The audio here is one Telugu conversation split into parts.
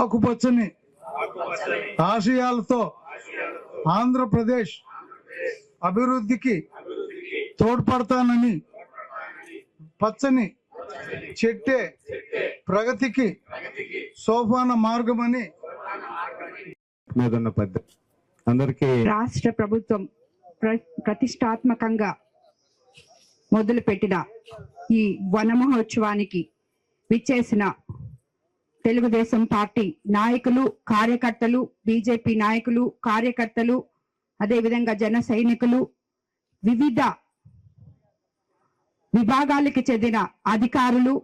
ఆకుపచ్చని ఆశయాలతో ఆంధ్రప్రదేశ్ అభివృద్ధికి తోడ్పడతానని పచ్చని చెట్టే ప్రగతికి సోపాన మార్గమని అందరికీ రాష్ట్ర ప్రభుత్వం ప్ర- ప్రతిష్టాత్మకంగా మొదలుపెట్టిన ఈ వన మహోత్సవానికి విచ్చేసిన తెలుగుదేశం పార్టీ నాయకులు కార్యకర్తలు బీజేపీ నాయకులు కార్యకర్తలు అదేవిధంగా జన సైనికులు వివిధ విభాగాలకి చెందిన అధికారులు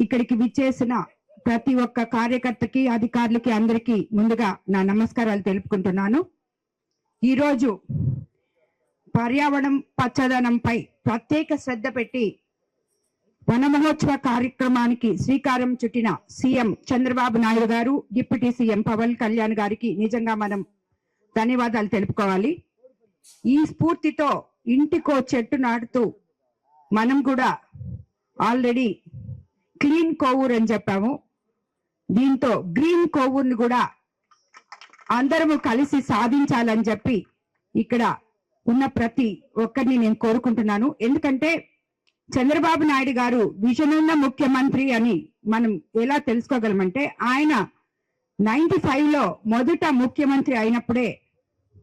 ఇక్కడికి విచ్చేసిన ప్రతి ఒక్క కార్యకర్తకి అధికారులకి అందరికీ ముందుగా నా నమస్కారాలు తెలుపుకుంటున్నాను. ఈరోజు పర్యావరణం పచ్చదనంపై ప్రత్యేక శ్రద్ధ పెట్టి వనమహోత్సవ కార్యక్రమానికి శ్రీకారం చుట్టిన సీఎం చంద్రబాబు నాయుడు గారు డిప్యూటీ సీఎం పవన్ కళ్యాణ్ గారికి నిజంగా మనం ధన్యవాదాలు తెలుపుకోవాలి. ఈ స్ఫూర్తితో ఇంటికో చెట్టు నాటుతూ మనం కూడా ఆల్రెడీ క్లీన్ కోవూర్ అని చెప్పాము. దీంతో గ్రీన్ కోవూర్ని కూడా అందరము కలిసి సాధించాలని చెప్పి ఇక్కడ ఉన్న ప్రతి ఒక్కరిని నేను కోరుకుంటున్నాను. ఎందుకంటే చంద్రబాబు నాయుడు గారు విజన్ ఉన్న ముఖ్యమంత్రి అని మనం ఎలా తెలుసుకోగలమంటే ఆయన నైన్టీ ఫైవ్లో మొదట ముఖ్యమంత్రి అయినప్పుడే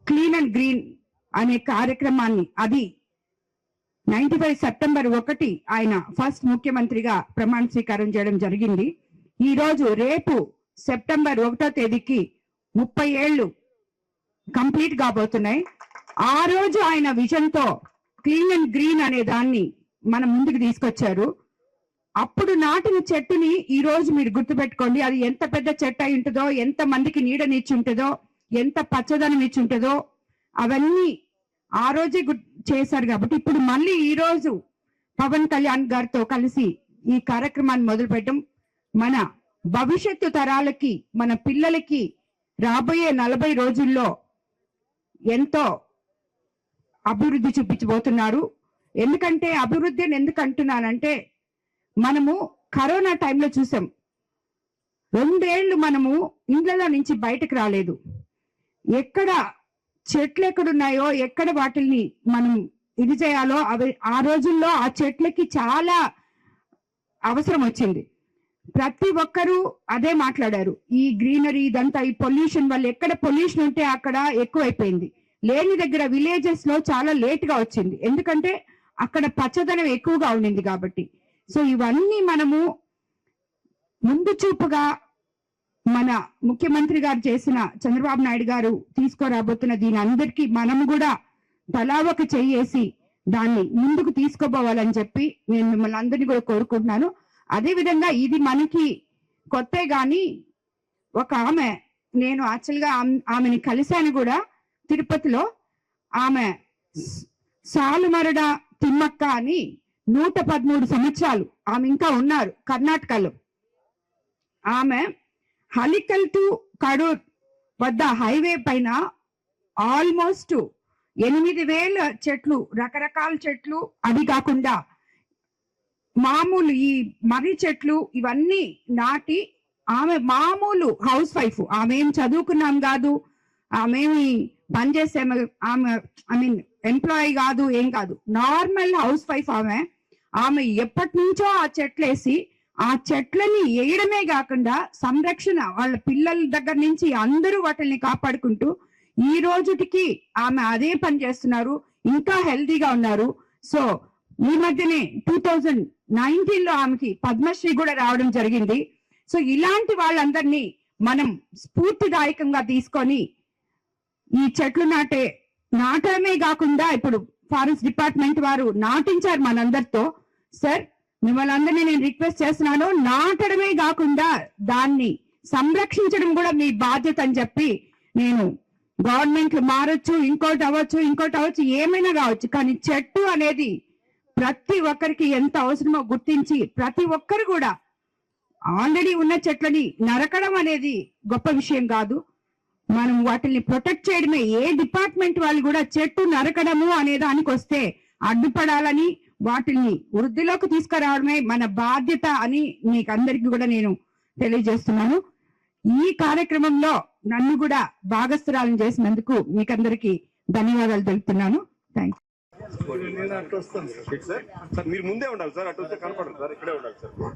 క్లీన్ అండ్ గ్రీన్ అనే కార్యక్రమాన్ని అది నైన్టీ ఫైవ్ సెప్టెంబర్ ఒకటి ఆయన ఫస్ట్ ముఖ్యమంత్రిగా ప్రమాణ స్వీకారం చేయడం జరిగింది. ఈ రోజు రేపు సెప్టెంబర్ ఒకటో తేదీకి ముప్పై ఏళ్ళు కంప్లీట్ కాబోతున్నాయి. ఆ రోజు ఆయన విజన్తో క్లీన్ అండ్ గ్రీన్ అనే దాన్ని మన ముందుకు తీసుకొచ్చారు. అప్పుడు నాటిన చెట్టుని ఈ రోజు మీరు గుర్తుపెట్టుకోండి. అది ఎంత పెద్ద చెట్టు అయి ఉంటుందో ఎంత మందికి నీడనిచ్చి ఉంటుందో ఎంత పచ్చదనం ఇచ్చి ఉంటుందో అవన్నీ ఆ రోజే గుర్తు చేశారు కాబట్టి ఇప్పుడు మళ్ళీ ఈ రోజు పవన్ కళ్యాణ్ గారితో కలిసి ఈ కార్యక్రమాన్ని మొదలుపెట్టడం మన భవిష్యత్తు తరాలకి మన పిల్లలకి రాబోయే నలభై రోజుల్లో ఎంతో అభివృద్ధి చూపించబోతున్నారు. ఎందుకంటే అభివృద్ధి అని ఎందుకు అంటున్నానంటే మనము కరోనా టైంలో చూసాం. రెండేళ్ళు మనము ఇండ్లలో నుంచి బయటకు రాలేదు. ఎక్కడ చెట్లు ఎక్కడున్నాయో ఎక్కడ వాటిని మనం ఇది చేయాలో అవి ఆ రోజుల్లో ఆ చెట్లకి చాలా అవసరం వచ్చింది. ప్రతి ఒక్కరూ అదే మాట్లాడారు. ఈ గ్రీనరీ ఇదంతా ఈ పొల్యూషన్ వల్ల ఎక్కడ పొల్యూషన్ ఉంటే అక్కడ ఎక్కువైపోయింది. లేని దగ్గర విలేజెస్లో చాలా లేట్గా వచ్చింది. ఎందుకంటే అక్కడ పచ్చదనం ఎక్కువగా ఉండింది కాబట్టి. సో ఇవన్నీ మనము ముందు చూపుగా మన ముఖ్యమంత్రి గారు చేసిన చంద్రబాబు నాయుడు గారు తీసుకురాబోతున్న దీని అందరికీ మనము కూడా తలా చేయేసి దాన్ని ముందుకు తీసుకోపోవాలని చెప్పి నేను మిమ్మల్ని అందరినీ కూడా కోరుకుంటున్నాను. అదే విధంగా ఇది మనకి కొత్తే గాని ఒక ఆమె నేను యాక్చువల్గా ఆమె- ఆమెని కలిశాను కూడా తిరుపతిలో. ఆమె సాలుమరడ తిమ్మక్క అని నూట పదమూడు సంవత్సరాలు ఆమె ఇంకా ఉన్నారు కర్ణాటకలో. ఆమె హలికల్ టు కడూర్ వద్ద హైవే పైన ఆల్మోస్ట్ ఎనిమిది వేల చెట్లు రకరకాల చెట్లు అవి కాకుండా మామూలు ఈ మర్రి చెట్లు ఇవన్నీ నాటి ఆమె మామూలు హౌస్ వైఫ్. ఆమె ఏం చదువుకున్నాం కాదు ఆమె ఏమి పనిచేసే ఆమె ఐ మీన్ ఎంప్లాయీ కాదు ఏం కాదు. నార్మల్ హౌస్ వైఫ్ ఆమె ఆమె ఎప్పటి నుంచో ఆ చెట్లేసి ఆ చెట్లని వేయడమే కాకుండా సంరక్షణ వాళ్ళ పిల్లల దగ్గర నుంచి అందరూ వాటిని కాపాడుకుంటూ ఈ రోజుటికి ఆమె అదే పని చేస్తున్నారు ఇంకా హెల్దీగా ఉన్నారు. సో ఈ మధ్యనే టూ థౌజండ్ నైన్టీన్లో ఆమెకి పద్మశ్రీ కూడా రావడం జరిగింది. సో ఇలాంటి వాళ్ళందరినీ మనం స్ఫూర్తిదాయకంగా తీసుకొని ఈ చెట్లు నాటే నాటడమే కాకుండా ఇప్పుడు ఫారెస్ట్ డిపార్ట్మెంట్ వారు నాటించారు మనందరితో. సార్ మిమ్మల్ని అందరినీ నేను రిక్వెస్ట్ చేస్తున్నాను నాటడమే కాకుండా దాన్ని సంరక్షించడం కూడా మీ బాధ్యత అని చెప్పి నేను గవర్నమెంట్ మారొచ్చు ఇంకోటి అవ్వచ్చు ఇంకోటి అవ్వచ్చు ఏమైనా కావచ్చు కానీ చెట్టు అనేది ప్రతి ఒక్కరికి ఎంత అవసరమో గుర్తించి ప్రతి ఒక్కరు కూడా ఆల్రెడీ ఉన్న చెట్లని నరకడం అనేది గొప్ప విషయం కాదు. మనం వాటిని ప్రొటెక్ట్ చేయడమే. ఏ డిపార్ట్మెంట్ వాళ్ళు కూడా చెట్టు నరకడము అనే దానికి వస్తే అడ్డుపడాలని వాటిని వృద్ధిలోకి తీసుకురావడమే మన బాధ్యత అని మీకు అందరికీ కూడా నేను తెలియజేస్తున్నాను. ఈ కార్యక్రమంలో నన్ను కూడా భాగస్థురాలను చేసినందుకు మీకందరికీ ధన్యవాదాలు తెలుపుతున్నాను. థ్యాంక్ మీరు ముందే ఉండాలి సార్. అటు కనపడరు సార్. ఇక్కడే ఉండాలి సార్.